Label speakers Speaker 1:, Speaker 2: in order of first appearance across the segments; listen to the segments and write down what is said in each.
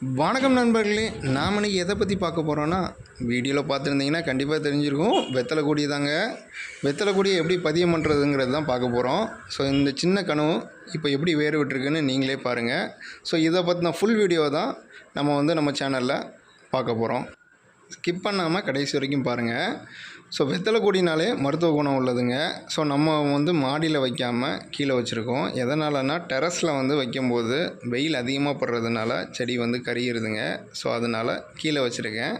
Speaker 1: வணக்கம் நண்பர்களே நாம் இன்னைக்கு எதை பற்றி பார்க்க போகிறோன்னா வீடியோவில் பார்த்துருந்தீங்கன்னா கண்டிப்பாக தெரிஞ்சிருக்கும். வெத்தலை கொடி தாங்க. வெத்தலை கொடியை எப்படி பதியம் பண்ணுறதுங்கிறது தான் பார்க்க போகிறோம் ஸோ இந்த சின்ன கனவு இப்போ எப்படி வேறு விட்டுருக்குன்னு நீங்களே பாருங்கள் ஸோ இதை பற்றின ஃபுல் வீடியோ தான் நம்ம வந்து நம்ம சேனலில் பார்க்க போகிறோம் ஸ்கிப் பண்ணாமல் கடைசி வரைக்கும் பாருங்கள் ஸோ வெத்தலை கொடினாலே மருத்துவ குணம் உள்ளதுங்க. ஸோ நம்ம வந்து மாடியில் வைக்காமல் கீழே வச்சுருக்கோம். எதனாலனா டெரஸில் வந்து வைக்கும்போது வெயில் அதிகமாக படுறதுனால செடி வந்து கரியிருதுங்க ஸோ அதனால் கீழே வச்சுருக்கேன்.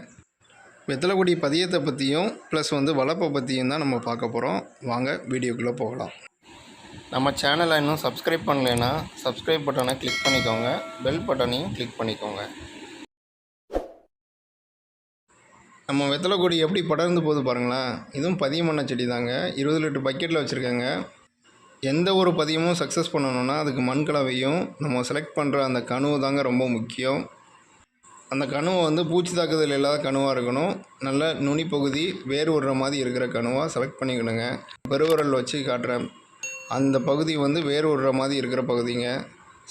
Speaker 1: வெத்தலை கொடி பதியத்தை பற்றியும் ப்ளஸ் வந்து வளர்ப்பை பற்றியும் தான் நம்ம பார்க்க போகிறோம் வாங்க வீடியோக்குள்ளே போகலாம். நம்ம சேனலை இன்னும் சப்ஸ்கிரைப் பண்ணலைன்னா சப்ஸ்கிரைப் பட்டனை கிளிக் பண்ணிக்கோங்க. பெல் பட்டனையும் கிளிக் பண்ணிக்கோங்க. நம்ம வெத்தலை கொடி எப்படி படர்ந்து போகுது பாருங்களேன். இதுவும் பதியம் பண்ண செடி தாங்க. இருபது லிட்டர் பக்கெட்டில் வச்சுருக்காங்க. எந்த ஒரு பதியமும் சக்ஸஸ் பண்ணணும்னா அதுக்கு மண் கலவையும் நம்ம செலக்ட் பண்ணுற அந்த கனவு தாங்க ரொம்ப முக்கியம். அந்த கணுவை வந்து பூச்சி தாக்குதல் இல்லாத கனவாக இருக்கணும். நல்ல நுனி பகுதி வேர் விடுற மாதிரி இருக்கிற கனவாக செலக்ட் பண்ணிக்கணுங்க. பெருவரல் வச்சு காட்டுறேன். அந்த பகுதி வந்து வேர் விடுற மாதிரி இருக்கிற பகுதிங்க.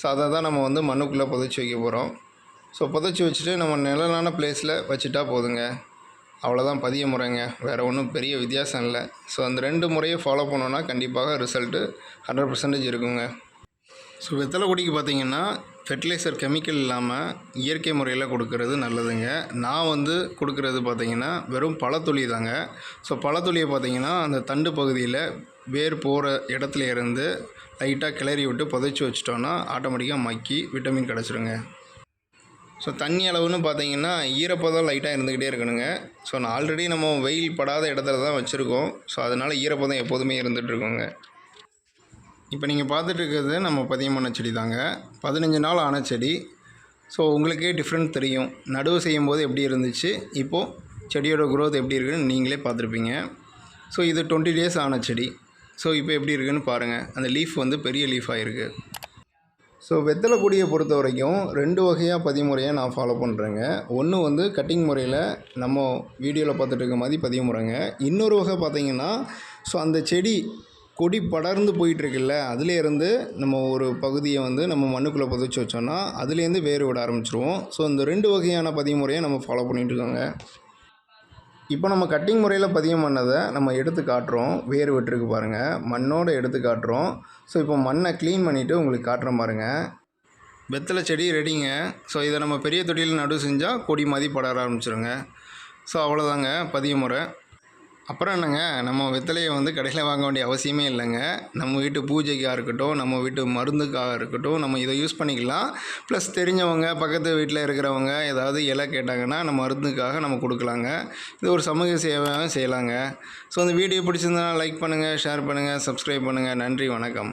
Speaker 1: ஸோ அதை தான் நம்ம வந்து மண்ணுக்குள்ளே புதைச்சி வைக்க போகிறோம் ஸோ புதைச்சி வச்சுட்டு நம்ம நிழலான பிளேஸில் வச்சுட்டா போதுங்க. அவ்வளோதான் பதிய முறைங்க. வேறு ஒன்றும் பெரிய வித்தியாசம் இல்லை. ஸோ அந்த ரெண்டு முறையை ஃபாலோ பண்ணோன்னா கண்டிப்பாக ரிசல்ட்டு ஹண்ட்ரட் பர்சன்டேஜ் இருக்குங்க. ஸோ வெத்தலை கொடிக்கு பார்த்தீங்கன்னா ஃபெர்டிலைசர் கெமிக்கல் இல்லாமல் இயற்கை முறையில் கொடுக்கறது நல்லதுங்க. நான் வந்து கொடுக்கறது பார்த்தீங்கன்னா வெறும் பழத்துளி தாங்க. ஸோ பழத்துளியை பார்த்தீங்கன்னா அந்த தண்டு பகுதியில் வேர் போகிற இடத்துல இருந்து லைட்டாக கிளறி விட்டு புதைச்சி வச்சிட்டோன்னா ஆட்டோமேட்டிக்காக மக்கி விட்டமின் கிடச்சிருங்க. ஸோ தண்ணி அளவுன்னு பார்த்தீங்கன்னா ஈரப்பதம் லைட்டாக இருந்துக்கிட்டே இருக்கணுங்க. ஸோ நான் ஆல்ரெடி நம்ம வெயில் படாத இடத்துல தான் வச்சுருக்கோம். ஸோ அதனால் ஈரப்பதம் எப்போதுமே இருந்துகிட்ருக்கோங்க இப்போ நீங்கள் பார்த்துட்ருக்கிறது நம்ம பதியம் செடி தாங்க. பதினஞ்சு நாள் ஆன செடி. ஸோ உங்களுக்கே டிஃப்ரெண்ட் தெரியும். நடுவு செய்யும்போது எப்படி இருந்துச்சு? இப்போது செடியோட க்ரோத் எப்படி இருக்குன்னு நீங்களே பார்த்துருப்பீங்க. ஸோ இது டுவெண்ட்டி டேஸ் ஆன செடி. ஸோ இப்போ எப்படி இருக்குன்னு பாருங்கள் அந்த லீஃப் வந்து பெரிய லீஃபாக இருக்குது ஸோ வெத்தலை கொடியை பொறுத்த வரைக்கும் ரெண்டு வகையாக பதிமுறையை நான் ஃபாலோ பண்ணுறேங்க ஒன்று வந்து கட்டிங் முறையில் நம்ம வீடியோவில் பார்த்துட்டு இருக்க மாதிரி பதிமுறைங்க. இன்னொரு வகை பார்த்தீங்கன்னா ஸோ அந்த செடி கொடி படர்ந்து போயிட்டுருக்குல்ல அதுலேருந்து நம்ம ஒரு பகுதியை வந்து நம்ம மண்ணுக்குள்ளே புதைச்சி வச்சோன்னா அதுலேருந்து வேறு விட ஆரம்பிச்சிருவோம். ஸோ இந்த ரெண்டு வகையான பதிமுறையை நம்ம ஃபாலோ பண்ணிகிட்டு இருக்கோங்க இப்போ நம்ம கட்டிங் முறையில் பதியம் பண்ணதை நம்ம எடுத்து காட்டுறோம். வேர் விட்டுருக்கு பாருங்கள் மண்ணோடு எடுத்து காட்டுறோம். ஸோ இப்போ மண்ணை க்ளீன் பண்ணிவிட்டு உங்களுக்கு காட்டுறேன் பாருங்கள் வெத்தலை செடி ரெடிங்க ஸோ இதை நம்ம பெரிய தொட்டியில் நடு செஞ்சால் கொடி மாதிரி படர ஆரம்பிச்சிருங்க. ஸோ அவ்வளோதாங்க பதிய முறை. அப்புறம் என்னங்க நம்ம வெத்தலையை வந்து கடையில் வாங்க வேண்டிய அவசியமே இல்லைங்க. நம்ம வீட்டு பூஜைக்காக இருக்கட்டும் நம்ம வீட்டு மருந்துக்காக இருக்கட்டும் நம்ம இதை யூஸ் பண்ணிக்கலாம். ப்ளஸ் தெரிஞ்சவங்க பக்கத்து வீட்டில் இருக்கிறவங்க ஏதாவது இலை கேட்டாங்கன்னா நம்ம மருந்துக்காக நம்ம கொடுக்கலாங்க. இது ஒரு சமூக சேவையாக செய்யலாங்க. ஸோ இந்த வீடியோ பிடிச்சிருந்தா லைக் பண்ணுங்கள் ஷேர் பண்ணுங்கள் சப்ஸ்கிரைப் பண்ணுங்கள் நன்றி வணக்கம்.